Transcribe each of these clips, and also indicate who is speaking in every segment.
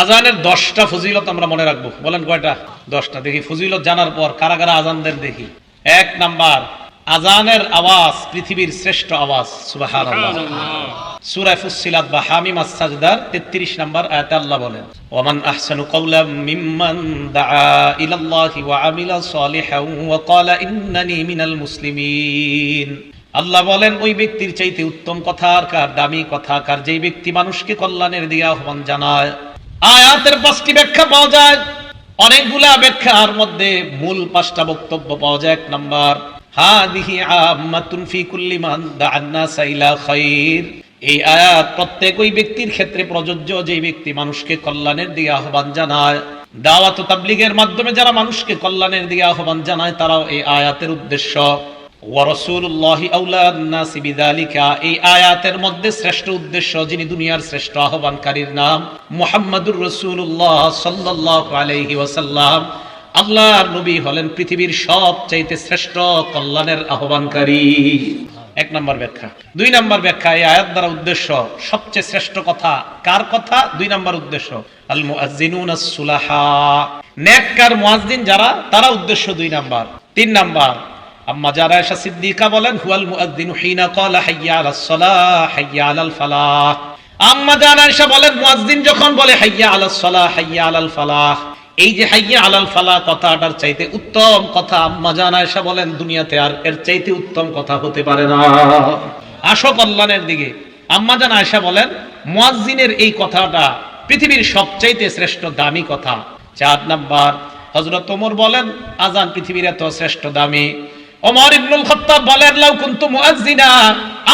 Speaker 1: আজানের দশটা ফজিলত আমরা মনে রাখব। বলেন কয়টা? দশটা। দেখি ফজিলত জানার পর কারা কারা আজান দেন দেখি? এক নাম্বার আজানের আওয়াজ পৃথিবীর শ্রেষ্ঠ আওয়াজ। সুবাহান সূরা ফুসসিলাত বা হামিম আস-সাজদার 33 নম্বর আয়াতে আল্লাহ বলেন ওমান আহসানু মিম্মান দাআ ইলাল্লাহি ওয়া আমিলা সালিহান ওয়া ক্বালা ইন্নানি মিনাল মুসলিমিন। আল্লাহ বলেন ওই ব্যক্তির চাইতে উত্তম কথা আর কার দামি কথা কার? যেই ব্যক্তি মানুষকে কল্যাণের দিকে আহ্বান জানায় আয়াতের পাঁচটি ব্যাখ্যা পাওয়া যায়। অনেকগুলা ব্যাখ্যার মধ্যে মূল পাঁচটা বক্তব্য পাওয়া যায়। এক নাম্বার এই আয়াত ব্যক্তির ক্ষেত্রে প্রযোজ্য যেই ব্যক্তি মানুষকে কল্যাণের আহ্বান জানায়। দাওয়াত তাবলিগের মাধ্যমে যারা মানুষকে কল্যাণের দিকে আহ্বান জানায়, তারাও এই আয়াতের উদ্দেশ্য। উদ্দেশ্য পৃথিবীর সবচাইতে শ্রেষ্ঠ কল্যাণের আহ্বানকারী। এক নম্বর ব্যাখ্যা। দুই নম্বর ব্যাখ্যা, এই আয়াত দ্বারা উদ্দেশ্য, সবচেয়ে শ্রেষ্ঠ কথা কার কথা? দুই নম্বর উদ্দেশ্য যারা, তারা উদ্দেশ্য দুই নাম্বার। তিন নাম্বার আম্মা যারা বলেন, হুয়াল এই চাইতে উত্তম কথা আম্মা বলেন, দুনিয়াতে আর এর চাইতে উত্তম কথা হতে পারে না। আসো কল্যাণের দিকে। আম্মা বলেন এই কথাটা পৃথিবীর সবচাইতে শ্রেষ্ঠ দামি কথা। চার নাম্বার বলেন আজান পৃথিবীর এত শ্রেষ্ঠ দামি। ওমর ইবনুল খাত্তাব বলেন, লাউ কুনতু মুআজ্জিনা,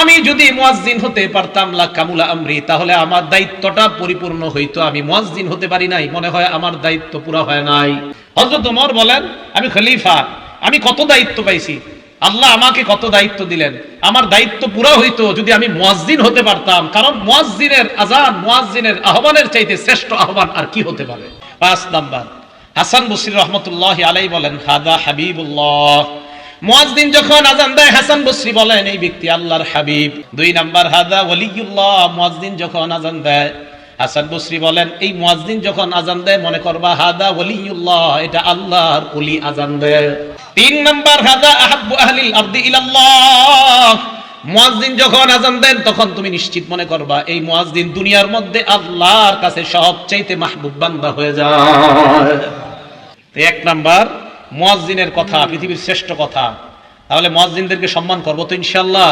Speaker 1: আমি যদি মুয়াজ্জিন হতে পারতাম, লা কামুলা আমরি, তাহলে আমার দায়িত্বটা পরিপূর্ণ হইতো। আমি মুয়াজ্জিন হতে পারি নাই, মনে হয় আমার দায়িত্ব পুরা হয় নাই। হযরত ওমর বলেন, আমি খলিফা, আমি কত দায়িত্ব পাইছি? আল্লাহ আমাকে কত দায়িত্ব দিলেন? আমার দায়িত্ব পুরা হইতো যদি আমি মুয়াজ্জিন হতে পারতাম। কারণ মুয়াজ্জিনের আজান মুয়াজ্জিনের আহ্বানের চাইতে শ্রেষ্ঠ আহ্বান আর কি হতে পারে? পাঁচ নাম্বার, হাসান বসির রহমতুল্লাহ আলাই বলেন, হাদা হাবিবুল্লাহ। মুয়াজ্জিন যখন আজান দেয়, হাসান বসরি বলেন, এই ব্যক্তি আল্লাহর হাবিব। দুই নাম্বার, হাদা ওয়ালিউল্লাহ মুয়াজ্জিন যখন আজান দেয়, হাসান বসরি বলেন, এই মুয়াজ্জিন যখন আজান দেয়, মনে করবা, হাদা ওয়ালিউল্লাহ এটা আল্লাহর ওলি আজান দেয়। তিন নাম্বার, হাদা আহাব্বু আহলিল আরদি ইলাল্লাহ। মুয়াজ্জিন যখন আজান দেন, তখন তুমি নিশ্চিত মনে করবা, এই মুয়াজ্জিন দুনিয়ার মধ্যে আল্লাহর কাছে সবচাইতে মাহবুব বান্দা হয়ে যায়। এক নাম্বার মুয়াজ্জিনের কথা, পৃথিবীর শ্রেষ্ঠ কথা। তাহলে মুয়াজ্জিনদেরকে সম্মান করব তো ইনশাল্লাহ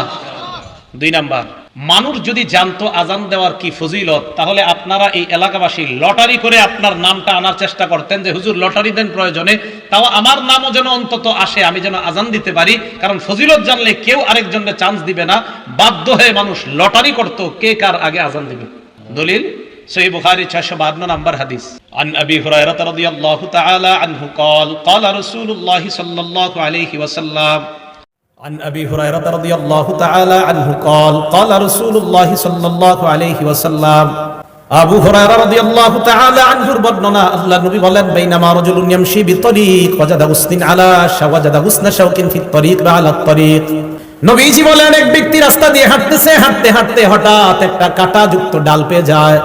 Speaker 1: দুই নাম্বার, মানুষ যদি জানতো আজান দেওয়ার কি ফজিলত, তাহলে আপনারা এই এলাকাবাসী লটারি করে আপনার নামটা আনার চেষ্টা করতেন যে, হুজুর, লটারি দেন প্রয়োজনে। তাও আমার নামও যেন অন্তত আসে, আমি যেন আজান দিতে পারি। কারণ ফজিলত জানলে কেউ আরেকজনকে চান্স দিবে না। বাধ্য হয়ে মানুষ লটারি করতো, কে কার আগে আজান দিবে। দলিল? সহি বুখারী 652 নম্বর হাদিস عن ابي هريره رضي الله تعالى عنه قال قال رسول الله صلى الله عليه وسلم
Speaker 2: عن ابي هريره رضي الله تعالى عنه قال قال رسول الله صلى الله عليه وسلم আবু হুরায়রা রাদিয়াল্লাহু তাআলা আনহুর বর্ণনা আল্লাহ নবী বলেন বাইনামা রাজুলুন ইয়ামশি বিতরিক ওয়াজাদা উসনিন আলা শাওয়াজাদা উসনা শাওকিন ফিত তরিক বা আলা তরিক নবীজি বলেন এক ব্যক্তি রাস্তা দিয়ে হাঁটতেছে হাঁটতে হাঁটতে হঠাৎ একটা কাঁটাযুক্ত ডাল পেয়ে যায়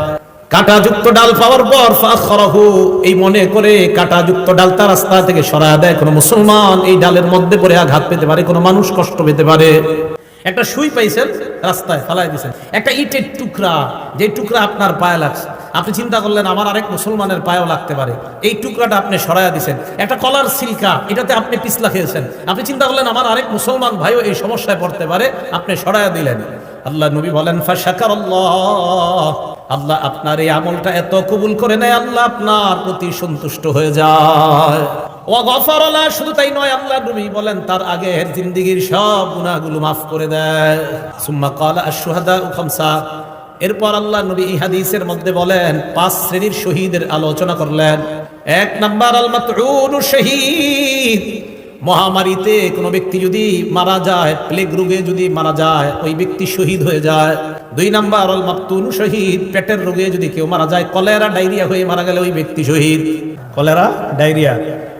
Speaker 2: কাঁটাযুক্ত ডাল পাওয়ার পর ফাখরাহু, এই মনে করে কাঁটাযুক্ত ডাল তার রাস্তা থেকে সরায় দেয়। কোনো মুসলমান এই ডালের মধ্যে পড়ে আঘাত পেতে পারে, কোনো মানুষ কষ্ট পেতে পারে। একটা সুই পাইছেন, রাস্তায় ফালাই দিয়েছেন একটা ইটের টুকরা, যে টুকরা আপনার পায়ে লাগছে। আপনি চিন্তা করলেন, আমার আরেক মুসলমানের পায়েও লাগতে পারে। এই টুকরাটা আপনি সরাইয়া দিয়েছেন একটা কলার সিল্কা, এটাতে আপনি পিছলা খেয়েছেন। আপনি চিন্তা করলেন, আমার আরেক মুসলমান ভাইও এই সমস্যায় পড়তে পারে, আপনি সরাইয়া দিলেন। আল্লাহ নবী বলেন ফাশাকার আল্লাহ আপনার এই আমলটা এত কবুল করে নেয়, আল্লাহ আপনার প্রতি সন্তুষ্ট হয়ে যায়। ও গফরলা শুধু তাই নয়, আল্লাহ নবী বলেন, তার আগের জিন্দিগির সব গুনাহগুলো মাফ করে দেয়। সুম্মা কালা আশুহাদা খামসা। এরপর আল্লাহ নবী এই হাদিসের মধ্যে বলেন, পাঁচ শ্রেণির শহীদের আলোচনা করলেন। এক নাম্বার আল মাতউনু শহীদ। মহামারীতে কোনো ব্যক্তি যদি মারা যায়, প্লেগ রোগে যদি মারা যায়, ওই ব্যক্তি শহীদ হয়ে যায়। দুই নাম্বার, অল মাকতুন শহীদ, পেটের রোগে যদি কেউ মারা যায়, কলেরা, ডায়রিয়া হয়ে মারা গেলে ওই ব্যক্তি শহীদ। কলেরা, ডায়রিয়া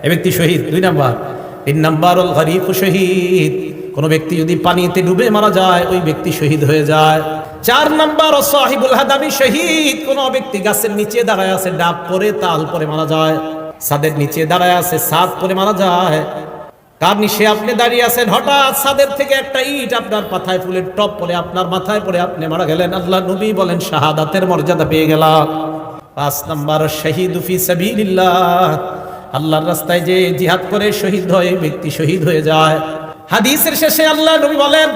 Speaker 2: এই ব্যক্তি শহীদ। দুই নাম্বার, তিন নাম্বার, অল গরিব শহীদ, কোনো ব্যক্তি যদি পানিতে ডুবে মারা যায়, ওই ব্যক্তি শহীদ হয়ে যায়। চার নাম্বার সাহিবুল হাদামি শহীদ, কোন ব্যক্তি গাছের নিচে দাঁড়ায় আছে, ডাব পরে, তাল পরে মারা যায়। সাদের নিচে দাঁড়ায় আছে, ছাদ পরে মারা যায়। তার নিচে আপনি দাঁড়িয়ে আছেন, হঠাৎ সাদের থেকে একটা ইট আপনার মাথায় ফুলের টপ পরে আপনার মাথায় পরে আপনি মারা গেলেন। আল্লাহ নবী বলেন, শাহাদাতের মর্যাদা পেয়ে গেলাম। পাঁচ নম্বর, শহীদ ফি সাবিলিল্লাহ। আল্লাহর রাস্তায় যে জিহাদ করে শহীদ হয় ব্যক্তি শহীদ হয়ে যায়। হাদিসের শেষে আল্লাহ নবী বলেন,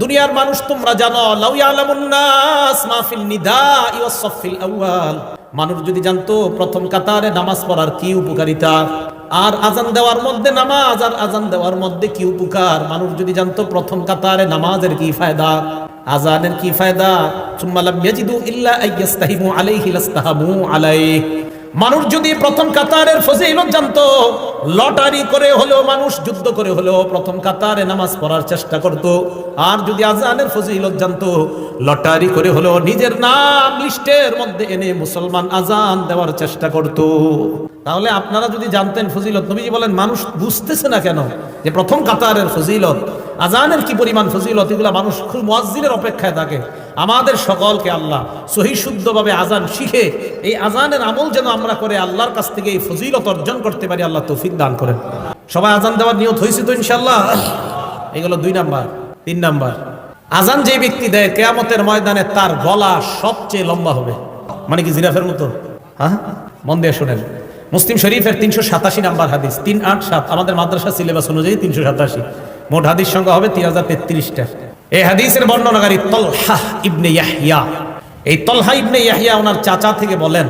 Speaker 2: দুনিয়ার মানুষ তোমরা জানো, লাউ ইয়ালামুন নাস মা ফিল নিদাই ওয়াস সাফিল আউয়াল। মানুষ যদি জানতো প্রথম কাতারে নামাজ পড়ার কি উপকারিতা, আর আজান দেওয়ার মধ্যে নামাজ, আর আজান দেওয়ার মধ্যে কি উপকার? মানুষ যদি জানতো প্রথম কাতারে নামাজের কি ফায়দা, আজানের কি ফায়দা সুম্মালাম ইয়াজিদু ইল্লা আইয়াস্তাহিমু আলাইহি লাস্তাহামু আলাইহি। মানুষ যদি প্রথম কাতারের ফজিলত জানতো, লটারি করে হলেও মানুষ, যুদ্ধ করে হলেও প্রথম কাতারে নামাজ পড়ার চেষ্টা করত। আর যদি আজানের ফজিলত জানতো, লটারি করে হলেও নিজের নাম লিস্টের মধ্যে এনে মুসলমান আজান দেওয়ার চেষ্টা করত। তাহলে আপনারা যদি জানতেন ফজিলত, নবীজি বলেন, মানুষ বুঝতেছে না কেন যে প্রথম কাতারের ফজিলত, আজানের কি পরিমাণ ফজিলত, এগুলা মানুষ খুব মসজিদের অপেক্ষায় থাকে। আমাদের সকলকে আল্লাহ সহি শুদ্ধভাবে আজান শিখে এই আজানের আমল যেন আমরা করে আল্লাহর কাছ থেকে এই ফজিলত অর্জন করতে পারি, আল্লাহ তৌফিক দান করেন। সবাই আজান দেওয়ার নিয়ত হয়েছে তো ইনশাল্লাহ এগুলো দুই নাম্বার, তিন নাম্বার। আজান যে ব্যক্তি দেয়, কেয়ামতের ময়দানে তার গলা সবচেয়ে লম্বা হবে। মানে কি জিরাফের মতো? হ্যাঁ? মন দিয়ে শোনেন। মুসলিম শরীফের তিনশো সাতাশি নাম্বার হাদিস, তিন আট সাত। আমাদের মাদ্রাসা সিলেবাস অনুযায়ী তিনশো সাতাশি। মোট হাদিস সংখ্যা হবে তিন হাজার তেত্রিশটা। এই হাদিসের বর্ণনাকারী তলহা ইবনে ইয়াহিয়া এই তলহা ইবনে ইয়াহিয়া ওনার চাচা থেকে বলেন,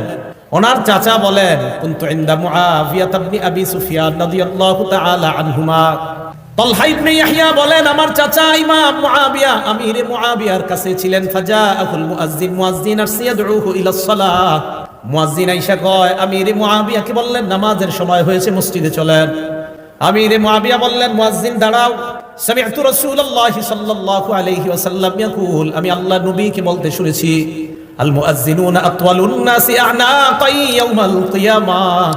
Speaker 2: ওনার চাচা বলেন, কুনতু ইনদা মুআবিয়া ইবনে আবি সুফিয়ান রাদিয়াল্লাহু তাআলা আনহুমা। তলহা ইবনে ইয়াহিয়া বলেন, আমার চাচা ইমাম মুআবিয়া, আমিরে মুআবিয়ার কাছে ছিলেন, ফাজাআহুল মুআজ্জিন মুআজ্জিন আরসিয়াদউহু ইলাস সালাহ। মুয়াজ্জিন আইসা কয়, আমিরে মুআবিয়াকে বললেন, নামাজের সময় হয়েছে, মসজিদে চলেন। আমিরে মুআবিয়া বললেন মুয়াজ্জিন দাঁড়াও। সামি'তু রাসূলুল্লাহি সাল্লাল্লাহু আলাইহি ওয়াসাল্লাম ইয়াকুল, আমি আল্লাহ নবীকে বলতে শুনেছি আল মুআজ্জিনুনা আতওয়ালুন নাসি আ'নাকাই ইয়াউমাল কিয়ামাহ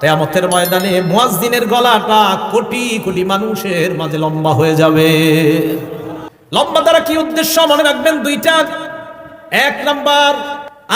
Speaker 2: কিয়ামতের ময়দানে মুয়াজ্জিনের গলাটা কোটি কোটি মানুষের মাঝে লম্বা হয়ে যাবে। লম্বা দ্বারা কি উদ্দেশ্য? মনে রাখবেন দুইটা। এক নাম্বার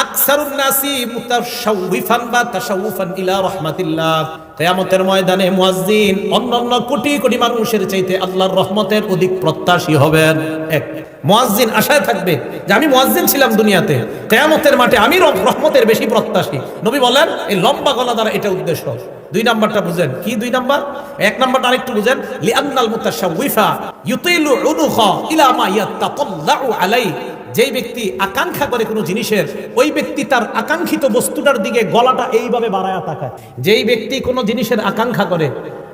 Speaker 2: আকসারুন নাসি মুতাশাউফান বা তাশাউফান ইলা রাহমাতিল্লাহ। কিয়ামতের ময়দানে মুয়াজ্জিন অন্যান্য কোটি কোটি মানুষের চাইতে আল্লাহর রহমতের অধিক প্রত্যাশী হবেন। এক, মুয়াজ্জিন আশায় থাকবে যে আমি মুয়াজ্জিন ছিলাম দুনিয়াতে। কিয়ামতের মাঠে আমি রহমতের বেশি প্রত্যাশী। নবী বলেন, এই লম্বা গলা দ্বারা এটা উদ্দেশ্য। দুই নাম্বারটা বুঝেন। কি দুই নাম্বার? এক নাম্বারটা আরেকটু বুঝেন। লিআন্নাল মুতাশাউফা ইউতিলু উনুখা ইলা মা ইয়াতাকাল্লাউ আলাই যেই ব্যক্তি আকাঙ্ক্ষা করে কোনো জিনিসের, ওই ব্যক্তি তার আকাঙ্ক্ষিত বস্তুটার দিকে গলাটা এইভাবে বাড়ায়া তাকায়। যেই ব্যক্তি কোনো জিনিসের আকাঙ্ক্ষা করে,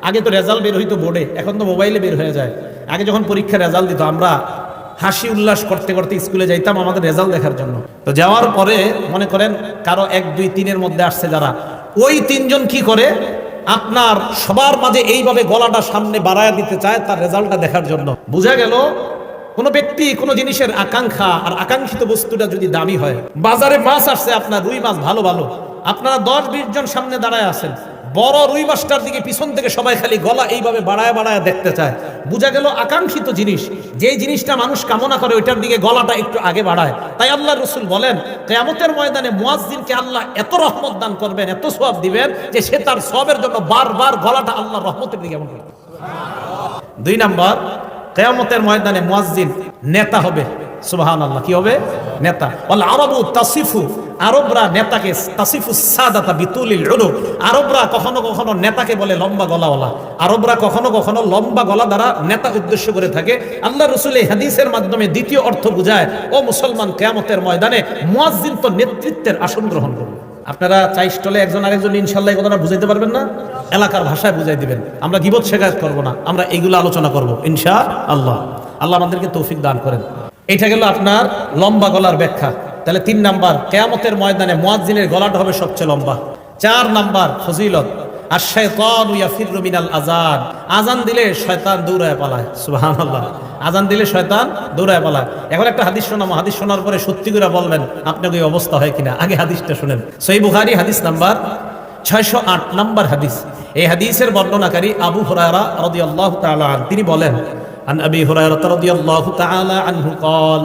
Speaker 2: আগে তো রেজাল্ট বের হইতো বোর্ডে, এখন তো মোবাইলে বের হয়ে যায়। আগে যখন পরীক্ষার রেজাল্ট দিত, আমরা হাসি উল্লাস করতে করতে স্কুলে যাইতাম আমাদের রেজাল্ট দেখার জন্য। তো যাওয়ার পরে মনে করেন কারও এক, দুই, তিনের মধ্যে আসছে যারা, ওই তিনজন কি করে? আপনার সবার মাঝে এইভাবে গলাটা সামনে বাড়ায় দিতে চায় তার রেজাল্টটা দেখার জন্য। বোঝা গেল কোনো ব্যক্তি কোনো জিনিসের আকাঙ্ক্ষা আর আকাঙ্ক্ষিত বস্তুটা যদি দামি হয়, বাজারে মাছ আসছে, আপনার রুই মাছ ভালো ভালো। আপনারা দশ বিশ জন সামনে দাঁড়ায় আছেন। বড় রুই মাছটার দিকে পিছন থেকে সবাই খালি গলা এইভাবে বাড়ায় বাড়ায় দেখতে চায়। বোঝা গেল আকাঙ্ক্ষিত জিনিস। যেই জিনিসটা মানুষ কামনা করে, ওইটার দিকে গলাটা একটু আগে বাড়ায়। তাই আল্লাহ রসুল বলেন, কেয়ামতের ময়দানে মুয়াজ্জিনকে আল্লাহ এত রহমত দান করবেন, এত সব দিবেন যে সে তার সবের জন্য বারবার গলাটা আল্লাহ রহমতের দিকে এমন দুই নাম্বার কেয়ামতের ময়দানে মুয়াজ্জিন নেতা হবে। সুবহান আল্লাহ কি হবে? নেতা। ওয়াল আরবু তাসিফু, আরবরা নেতাকে, তাসিফু সাদাতা বিতুলিল উলু আরবরা কখনো কখনো নেতাকে বলে লম্বা গলাওয়ালা। আরবরা কখনো কখনো লম্বা গলা দ্বারা নেতা উদ্দেশ্য করে থাকে। আল্লাহ রসুল এই হাদিসের মাধ্যমে দ্বিতীয় অর্থ বুঝায়, ও মুসলমান, কেয়ামতের ময়দানে মুয়াজ্জিন তো নেতৃত্বের আসন গ্রহণ করবে। আপনারা চাই স্টলে একজন আরেকজন ইনশাল্লাহ এই কথাটা বুঝাইতে পারবেন না? এলাকার ভাষায় বুঝাই দিবেন। আমরা গিবত শেখায়ত করব না, আমরা এইগুলো আলোচনা করব ইনশা আল্লাহ আল্লাহ আমাদেরকে তৌফিক দান করেন। এটা গেল আপনার লম্বা গলার ব্যাখ্যা। তাহলে তিন নাম্বার, কেয়ামতের ময়দানে মুয়াজ্জিনের গলাটা হবে সবচেয়ে লম্বা। চার নাম্বার, ফজিলত আর শয়তান ইয়াফিরু মিনাল আজান আজান দিলে শয়তান দৌড়ায় পালায়। সুবহানাল্লাহ। আজান দিলে শয়তান দৌড়ায় পালায় এখন একটা হাদিস শোনাম হাদিস শোনার পরে সত্যি করে বলবেন আপনার ওই অবস্থা হয় কিনা আগে হাদিসটা শুনেন সই বুখারি হাদিস নাম্বার ছয়শো আট নাম্বার হাদিস এই হাদিসের বর্ণনাকারী আবু হুরায়রা রাদিয়াল্লাহু তাআলা আন তিনি বলেন عن أبي هريرة رضي الله تعالى عنه قال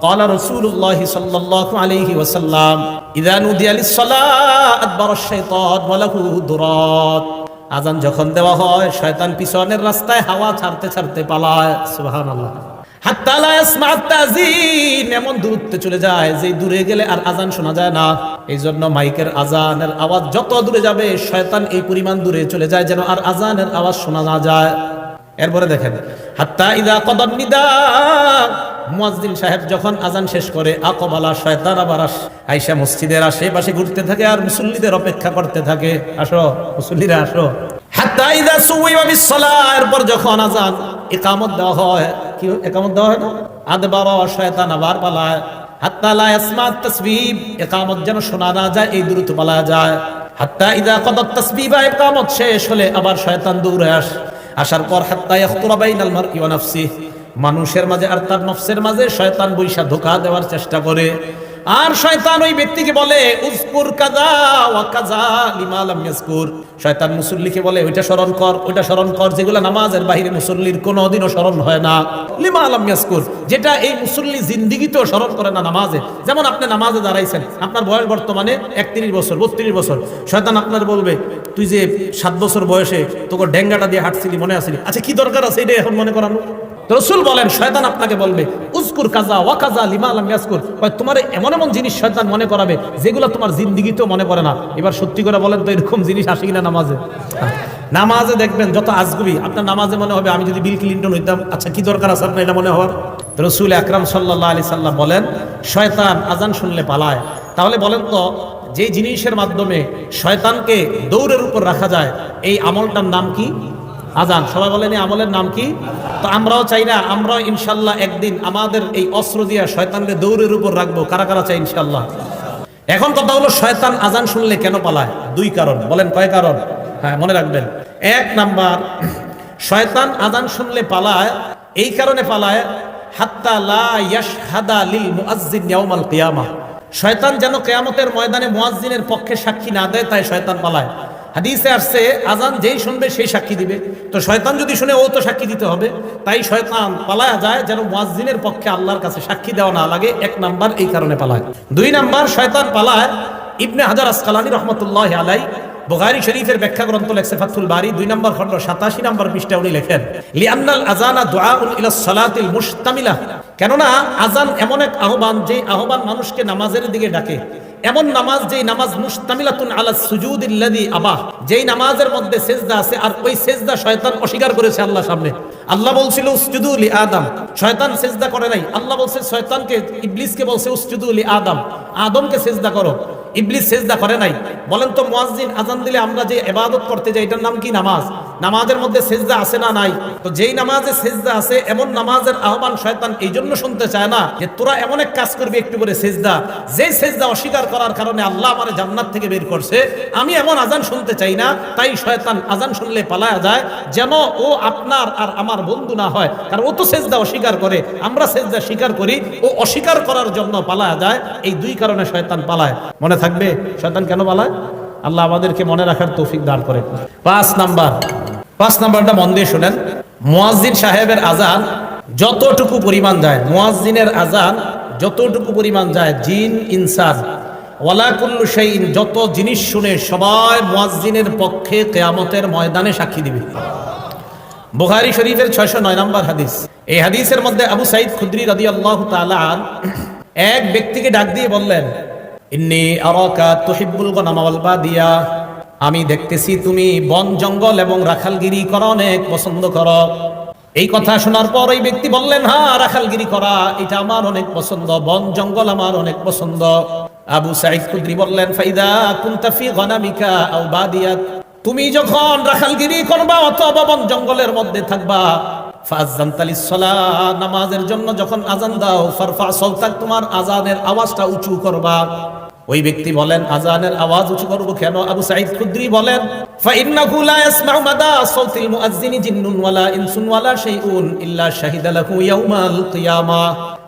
Speaker 2: قال رسول الله صلى الله عليه وسلم إذا نودي للصلاة أدبر الشيطان وله درات আজান যখন দেওয়া হয়, শয়তান পিছনের রাস্তায় হাওয়া ছাড়তে ছাড়তে পালায়। ইয়াসমা'আত তাযীন এমন দূরত্বে চলে যায়, যে দূরে গেলে আর আজান শোনা যায় না। এই জন্য মাইকের আজানের আওয়াজ যত দূরে যাবে, শয়তান এই পরিমাণ দূরে চলে যায় যেন আর আজানের আওয়াজ শোনা না যায়। এরপরে দেখেন, হাত্তা ইদা কদর নিদা। মুয়াজ্জিন সাহেব যখন আজান শেষ করে, আকবালা শয়তান আবার আইসা মসজিদের আশেপাশে ঘুরতে থাকে আর মুসল্লিদের অপেক্ষা করতে থাকে, আসো, মুসল্লিরা আসো। হাত্তা ইদা বিসসালাহ এরপর যখন আজান ইকামত দেওয়া হয়, কি ইকামত দেওয়া হয় না? আদবার শয়তান আবার পালায়। হাত্তা লা ইকামত যেন শোনা না যায়, এই দ্রুত পালায় যায়। হাত্তা ইদা কদত তাসবিবা? ইকামত শেষ হলে আবার শয়তান দৌড়ে আস। আসার পর মানুষের মাঝে আর তার নফসের মাঝে শয়তান বৈশা ধোকা দেওয়ার চেষ্টা করে। আর শয়তান ওই ব্যক্তিকে বলে উজকুর কাজা ওয়া কাজা লিমা লাম শয়তান মুসল্লিকে বলে, ওইটা স্মরণ কর, ওইটা স্মরণ কর, যেগুলো নামাজের বাইরে মুসল্লির কোনোদিনও স্মরণ হয় না। লিমা লাম ইয়াজকুর যেটা এই মুসল্লি জিন্দিগিতেও স্মরণ করে না নামাজে। যেমন আপনি নামাজে দাঁড়াইছেন, আপনার বয়স বর্তমানে একত্রিশ বছর, বত্রিশ বছর। শয়তান আপনার বলবে, তুই যে সাত বছর বয়সে তোকে ডেঙ্গাটা দিয়ে হাঁটছিলি, মনে আসিনি আচ্ছা কি দরকার আছে এটা এখন মনে করানো রসুল বলেন, শয়তান আপনাকে বলবে, উজকুর কাজা, ওয়া কাজা লিমা আলাম ইয়াসকুর তোমার এমন এমন জিনিস শয়তান মনে করাবে, যেগুলো তোমার জিন্দিগিতেও মনে করে না। এবার সত্যি করে বলেন তো, এরকম জিনিস আসে কিনা নামাজে? নামাজে দেখবেন, যত আজগুবি, আপনার নামাজে মনে হবে, আমি যদি বিল ক্লিন্টন হইতাম আচ্ছা কি দরকার আছে আপনার এটা মনে হওয়ার? রসুল আকরাম সাল্লাহ আলি সাল্লাম বলেন, শয়তান আজান শুনলে পালায়। তাহলে বলেন তো যে জিনিসের মাধ্যমে শয়তানকে দৌড়ের উপর রাখা যায়, এই আমলটার নাম কি? আজান, সবাই বলেন আমলের নাম কি? তো আমরাও চাই না, আমরাও ইনশাল্লাহ একদিন আমাদের এই অস্ত্র দিয়া শয়তানকে দৌড়ের উপর রাখব। কারা কারা চাই ইনশাল্লাহ? এখন কথা হলো, শয়তান আজান শুনলে কেন পালায়? দুই কারণ, বলেন কয় কারণ? হ্যাঁ মনে রাখবেন। এক নাম্বার, শয়তান আজান শুনলে পালায়, এই কারণে পালায়, হাত্তা লা ইয়াশহাদা লিল ইয়াউমাল শয়তান যেন কেয়ামতের ময়দানে মুয়াজ্জিনের পক্ষে সাক্ষী না দেয়, তাই শয়তান পালায়। হাদিসে আসছে, আজান যেই শুনবে সেই সাক্ষী দিবে। তো শয়তান যদি শুনে, ও তো সাক্ষী দিতে হবে। তাই শয়তান পালায়া যায় যেন মুয়াজ্জিনের পক্ষে আল্লাহর কাছে সাক্ষী দেওয়া না লাগে। এক নাম্বার এই কারণে পালায়। দুই নাম্বার, শয়তান পালায়, ইবনে হাজার আসকালানি রহমতুল্লাহ আলাই, বুখারী শরীফের ব্যাখ্যা গ্রন্থ লেখছে ফাতুল বারি, দুই নম্বর খণ্ড সাতাশি নম্বর পৃষ্ঠা উনি লেখেন, লিআন্নাল আজানা সালাতিল মুশতামিলা। কেননা, আজান এমন এক আহ্বান যে আহ্বান মানুষকে নামাজের দিকে ডাকে। এমন নামাজ যেই নামাজ মুস্তামিলাতুন আলা সুজুদিল্লাযী আবাহ, যেই নামাজের মধ্যে সেজদা আছে আর ওই সেজদা শয়তান অস্বীকার করেছে আল্লাহ সামনে। আল্লাহ বলছিল, উসজুদু লি আদম। শয়তান সেজদা করে নাই। আল্লাহ বলছে, শয়তানকে, ইবলিসকে বলছে, উসজুদু লি আদম। আদমকে সেজদা করো। ইবলিস সেজদা করে নাই। বলেন তো মুয়াজ্জিন আজান দিলে আমরা যে ইবাদত করতে যাই, এটার নাম কি নামাজ? নামাজের মধ্যে সেজদা আছে না নাই? তো যেই নামাজে সেজদা আছে এমন নামাজের আহ্বান শয়তান এই জন্য শুনতে চায় না যে তোরা এমন এক কাজ করবি একটু করে সেজদা। যে সেজদা অস্বীকার করার কারণে আল্লাহ আমার জান্নাত থেকে বের করছে, আমি এমন আজান শুনতে চাই না, তাই শয়তান আজান শুনলে পালায়া যায়, যেন ও আপনার আর আমার বন্ধু না হয়। কারণ ও তো সেজদা অস্বীকার করে, আমরা সেজদা স্বীকার করি, ও অস্বীকার করার জন্য পালায়া যায়, এই দুই কারণে শয়তান পালায়। মনে থাকবে? শয়তান কেন পালায়? আল্লাহ আমাদেরকে মনে রাখার তৌফিক দান করে পাঁচ নাম্বার। পাঁচ নাম্বারটা মন দিয়ে শোনেন। মুয়াজ্জিন সাহেবের আজান যতটুকু পরিমাণ যায়, মুয়াজ্জিনের আজান যতটুকু পরিমাণ যায়, জিন, ইনসান ওয়ালাকুল্লু শাইইন, যত জিনিস শুনে সবাই মুয়াজ্জিনের পক্ষে কেয়ামতের ময়দানে সাক্ষী দিবে। বুখারী শরীফের ছয়শো নয় নম্বর হাদিস। এই হাদিসের মধ্যে আবু সাইদ খুদ্রি রাদি আল্লাহ এক ব্যক্তিকে ডাক দিয়ে বললেন, ইন্নি আরাকা তুহিব্বুল গনামা ওয়াল বাদিয়া। আমি দেখতেছি তুমি বন, জঙ্গল এবং রাখালগিরি করা অনেক পছন্দ করো। এই কথা শোনার পর ওই ব্যক্তি বললেন হ্যাঁ রাখালগিরি করা, এটা আমার অনেক পছন্দ, বন, জঙ্গল আমার অনেক পছন্দ। আবু সাইদ খুদ্রি বললেন, ফাইদা কুনতা ফি গনামিকা আও বাদিয়াত। তুমি যখন রাখালগিরি করবা অথবা বন, জঙ্গলের মধ্যে থাকবা নামাজের জন্য যখন আজান দাও, ফারফা সৌতাক তোমার আজানের আওয়াজটা উঁচু করবা। ওই ব্যক্তি বলেন, আজানের আওয়াজ উঁচু করব কেন? আবু সাইদ খুদ্রি বলেন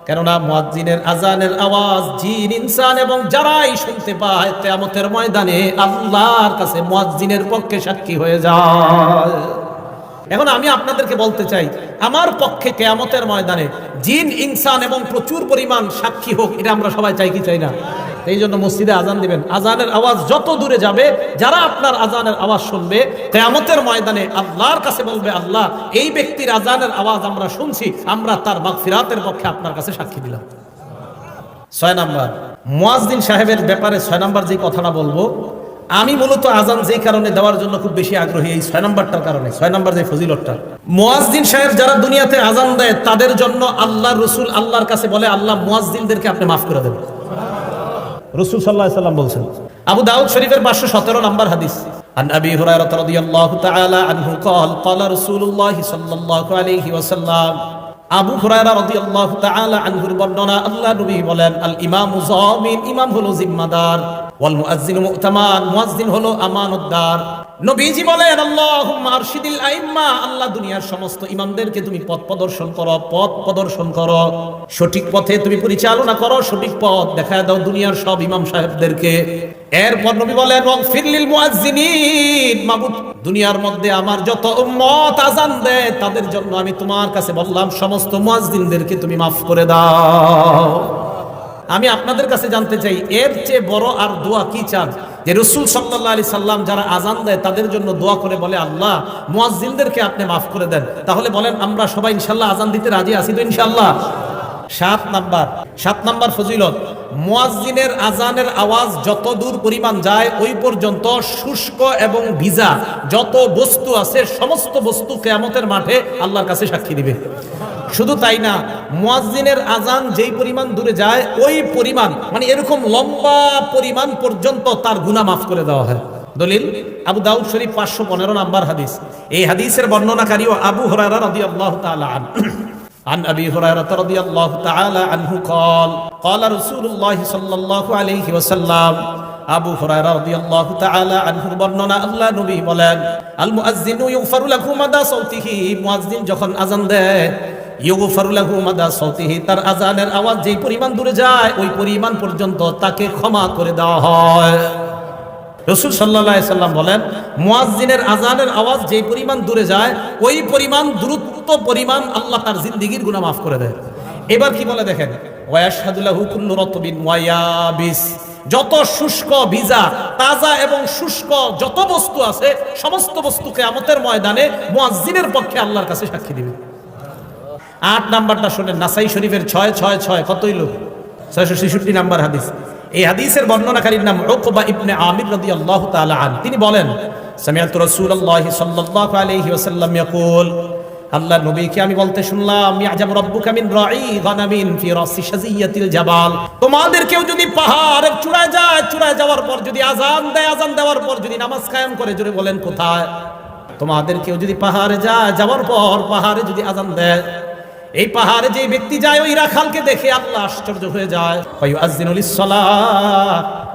Speaker 2: কেননা মুয়াজ্জিনের আজানের আওয়াজ জিন, ইনসান এবং যারাই শুনতে পায়, কিয়ামতের ময়দানে আল্লাহর কাছে মুয়াজ্জিনের পক্ষে সাক্ষী হয়ে যায়। এখন আমি আপনাদেরকে বলতে চাই, আমার পক্ষে কেয়ামতের ময়দানে জিন, ইনসান এবং প্রচুর পরিমাণ সাক্ষী হোক, এটা আমরা সবাই চাই, কি চাই না? এই জন্য মসজিদে আজান দিবেন। আজানের আওয়াজ যত দূরে যাবে, যারা আপনার আজানের আওয়াজ শুনবে, কেয়ামতের ময়দানে আল্লাহর কাছে বলবে, আল্লাহ, এই ব্যক্তির আজানের আওয়াজ আমরা শুনছি, আমরা তার মাগফিরাতের পক্ষে আপনার কাছে সাক্ষী দিলাম। ছয় নাম্বার, মুয়াজ্জিন সাহেবের ব্যাপারে ছয় নাম্বার যে কথাটা বলব, আমি মূলত আজান যেই কারণে দেওয়ার জন্য খুব বেশি আগ্রহী, এই ছয় নাম্বারটার কারণে, ছয় নাম্বার যে ফজিলতটা। মুয়াজ্জিন সাহেব যারা দুনিয়াতে আজান দেয়, তাদের জন্য আল্লাহ রসুল আল্লাহর কাছে বলে, আল্লাহ, মুয়াজ্জিনদেরকে আপনি মাফ করে দেবেন। রসুল সাল্লাহ সাল্লাম বলছেন আবু দাউদ শরীফের পাঁচশো সতেরো নম্বর হাদিস عن أبي هريرة رضي الله تعالى عنه قال قال رسول الله صلى الله عليه وسلم আবু হুরায়রা রাদিয়াল্লাহু তাআলা আনহুর বর্ণনা আল্লাহ নবী বলেন আল ইমামু জামিন ইমাম হলো জিম্মাদার ওয়াল মুআজ্জিনু মু'তামান মুআজ্জিন হলো আমানতদার নবীজি বলেন, আল্লাহুম্মা আরশিদিল আইম্মা। আল্লাহ দুনিয়ার সমস্ত ইমামদেরকে তুমি পথ প্রদর্শন করো, পথ প্রদর্শন করো। সঠিক পথে তুমি পরিচালনা করো, সঠিক পথ দেখায় দাও দুনিয়ার সব ইমাম সাহেবদেরকে। এরপর নবী বলেন ওয়াং ফিরলিল মুআজ্জিনিন মাবুদ, দুনিয়ার মধ্যে আমার যত উম্মত আজান দেয়, তাদের জন্য আমি তোমার কাছে বললাম, সমস্ত মুয়াজ্জিনদেরকে তুমি মাফ করে দাও। আমি আপনাদের কাছে জানতে চাই, এর চেয়ে বড় আর দোয়া কি চান যে রসুল সাল্লাহ আলি সাল্লাম যারা আজান দেয়, তাদের জন্য দোয়া করে বলে, আল্লাহ, মুয়াজ্জিনদেরকে আপনি মাফ করে দেন। তাহলে বলেন, আমরা সবাই ইনশাল্লাহ আজান দিতে রাজি আছি তো ইনশাল্লাহ? সাত নাম্বার সাত নাম্বার ফজিলত, মুয়াজ্জিনের আজানের আওয়াজ যত দূর পরিমাণ যায়, ওই পর্যন্ত শুষ্ক এবং ভিজা যত বস্তু আছে, সমস্ত বস্তু কেয়ামতের মাঠে আল্লাহর কাছে সাক্ষী দিবে। শুধু তাই না, মুয়াজ্জিনের আজান যেই পরিমাণ দূরে যায়, ওই পরিমাণ মানে এরকম লম্বা পরিমাণ পর্যন্ত তার গুনাহ মাফ করে দেওয়া হয়। দলিল, আবু দাউদ শরীফ পাঁচশো পনেরো নাম্বার হাদিস। এই হাদিসের বর্ণনাকারীও আবু হরারা রাদিয়াল্লাহু তাআলা আনহু। عن ابي هريره رضي الله تعالى عنه قال قال رسول الله صلى الله عليه وسلم আবু হুরায়রা রাদিয়াল্লাহু তাআলা আনহুর বর্ণনা আল্লাহ নবী বলেন আল মুআজ্জিনু ইগফারু লাহু মাদা সাউতিহি মুআজ্জিন যখন আজান দেয় ইগফারু লাহু মাদা সাউতিহি তার আজানের আওয়াজ যেই পরিমাণ দূরে যায় ওই পরিমাণ পর্যন্ত তাকে ক্ষমা করে দেওয়া হয় রসুল সাল্লাহ সাল্লাম বলেন, মুয়াজ্জিনের আজানের আওয়াজ যেই পরিমাণ দূরে যায়, ওই পরিমাণ দ্রুত পরিমাণ আল্লাহ তার জিন্দিগির গুনাহ মাফ করে দেয়। এবার কি বলে দেখেন? যত শুষ্ক ভিজা তাজা এবং শুষ্ক যত বস্তু আছে, সমস্ত বস্তুকে আমতের ময়দানে মুয়াজ্জিনের পক্ষে আল্লাহর কাছে সাক্ষী দিবে। আট নাম্বারটা শোনেন, নাসাই শরীফের ছয় ছয় ছয়, কতই লোক? ছয়শো ছেষট্টি নাম্বার হাদিস। এই হাদিসের বর্ণনাকারীর নাম উকবা ইবনে আমির রাদিয়াল্লাহু তাআলা আন তিনি বলেন, সামিআতু রাসূলুল্লাহি সাল্লাল্লাহু আলাইহি ওয়াসাল্লাম ইয়াকুল আল্লাহ নবীকে আমি বলতে শুনলাম ইয়াজাব রাব্বুকা মিন রাঈ গানামিন ফি রাসি শাজিয়াতিল জাবাল। তোমাদের কেউ যদি পাহাড়ের চূড়ায় যায়, চূড়ায় যাওয়ার পর যদি আজান দেয় আজান দেওয়ার পর যদি নামাজ কায়েম করে, জোরে বলেন কোথায়? তোমাদের কেউ যদি পাহাড়ে যায়, যাওয়ার পর পাহাড়ে যদি আজান দেয় এই পাহাড়ে যে ব্যক্তি যায়, ওই রাখালকে দেখে আল্লাহ আশ্চর্য হয়ে যায়।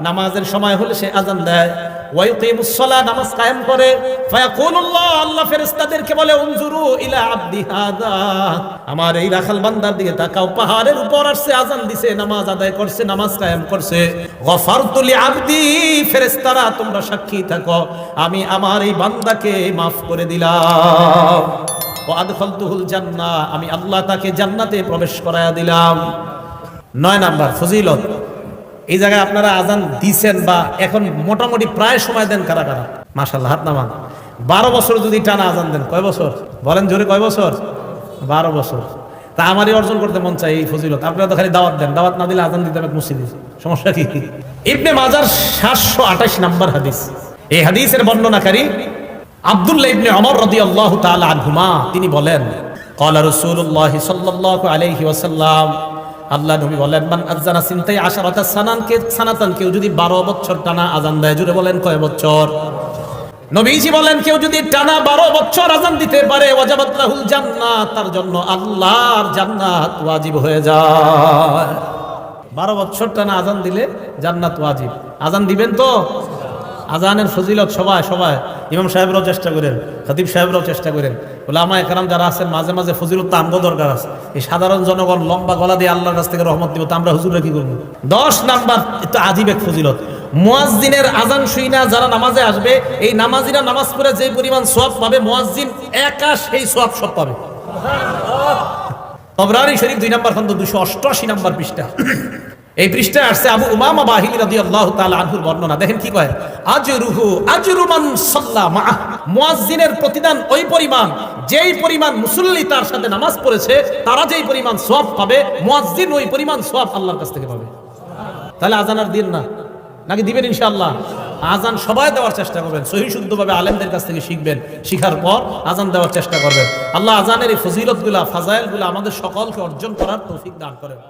Speaker 2: নামাজের সময় হলে সে আজান দেয়। নামাজ কায়েম করে। আল্লাহ বলে আমার বান্দার পাহাড়ের উপর আসছে আজান নামাজ আদায় করছে, নামাজ কায়েম করছে। আবদি ফেরেশতারা, তোমরা সাক্ষী থাকো। আমি আমার এই বান্দাকে মাফ করে দিলাম। জান্নাহ, আমি আল্লাহ তাকে জান্নাতে প্রবেশ করায়া দিলাম। নয় নাম্বার, ফজিলত। এই জায়গায় আপনারা আজান দিছেন বা এখন মোটামুটি প্রায় সময় দেন কারা কারা? মাশাল্লাহ হাত নামান। বারো বছর যদি টানা আজান দেন, কয় বছর? বলেন জোরে, কয় বছর? বারো বছর। তা আমারই অর্জন করতে মন চাই এই ফজিলত। আপনারা তো খালি দাওয়াত দেন। দাওয়াত না দিলে আজান দিতে হবে মসজিদে সমস্যা কি? ইবনে মাজার সাতশো আঠাশ নাম্বার হাদিস। এই হাদিসের বর্ণনাকারী আবদুল্লাহ ইবনে অমর রদি আল্লাহ তাল আনহুমা, তিনি বলেন কলা রসুল্লাহ সাল্লাহ আলহি ওসাল্লাম আল্লাহ নবী বলেন, মান আজানা চিন্তাই সানান, কে সানাতান, কেউ যদি বারো বছর টানা আজান দেয়, জুড়ে বলেন কয় বছর? নবীজি বলেন, কেউ যদি টানা বারো বছর আজান দিতে পারে ওয়াজাবাতুল জান্নাত, তার জন্য আল্লাহর জান্নাত ওয়াজিব হয়ে যায়। বারো বছর টানা আজান দিলে জান্নাত ওয়াজিব। আজান দিবেন তো? আজানের ফজিলত সবাই সবাই। ইমাম সাহেবরাও চেষ্টা করেন খতিব সাহেবরাও চেষ্টা করেন। বলে আমার একরাম যারা আছেন মাঝে মাঝে ফজিলত তো আমগো দরকার আছে। এই সাধারণ জনগণ লম্বা গলা দিয়ে আল্লাহর কাছ থেকে রহমত দিব তো আমরা হুজুরা কি করব? দশ নাম্বার তো আজীব এক ফজিলত। মুয়াজ্জিনের আজান শুই না যারা নামাজে আসবে এই নামাজিরা নামাজ পড়ে যে পরিমাণ সব পাবে মুয়াজ্জিন একা সেই সওয়াব সব পাবে। তবরানি শরীফ দুই নম্বর খন্ড দুশো অষ্টআশি নাম্বার পৃষ্ঠা। এই পৃষ্ঠায় আসছে আবু উমামা বাহিনী রাদিয়াল্লাহু তাআলা আনহুর বর্ণনা। দেখেন কি কয়? আজরুহু আজরু মান সাল্লা মাআহ। মুয়াজ্জিনের প্রতিদান ওই পরিমাণ, যেই পরিমাণ মুসল্লি তার সাথে নামাজ পড়েছে, তারা যেই পরিমাণ সওয়াব পাবে, মুয়াজ্জিন ওই পরিমাণ সওয়াব আল্লাহর কাছ থেকে পাবে। তাহলে আজান আর দিন না। নাকি দিবেন ইনশাআল্লাহ? আজান সবাই দেওয়ার চেষ্টা করবেন। সহি শুদ্ধভাবে আলেমদের কাছ থেকে শিখবেন। শিখার পর আজান দেওয়ার চেষ্টা করবেন। আল্লাহ আজানের এই ফজিলতগুলা, ফাজাইলগুলা আমাদের সকলকে অর্জন করার তৌফিক দান করেন।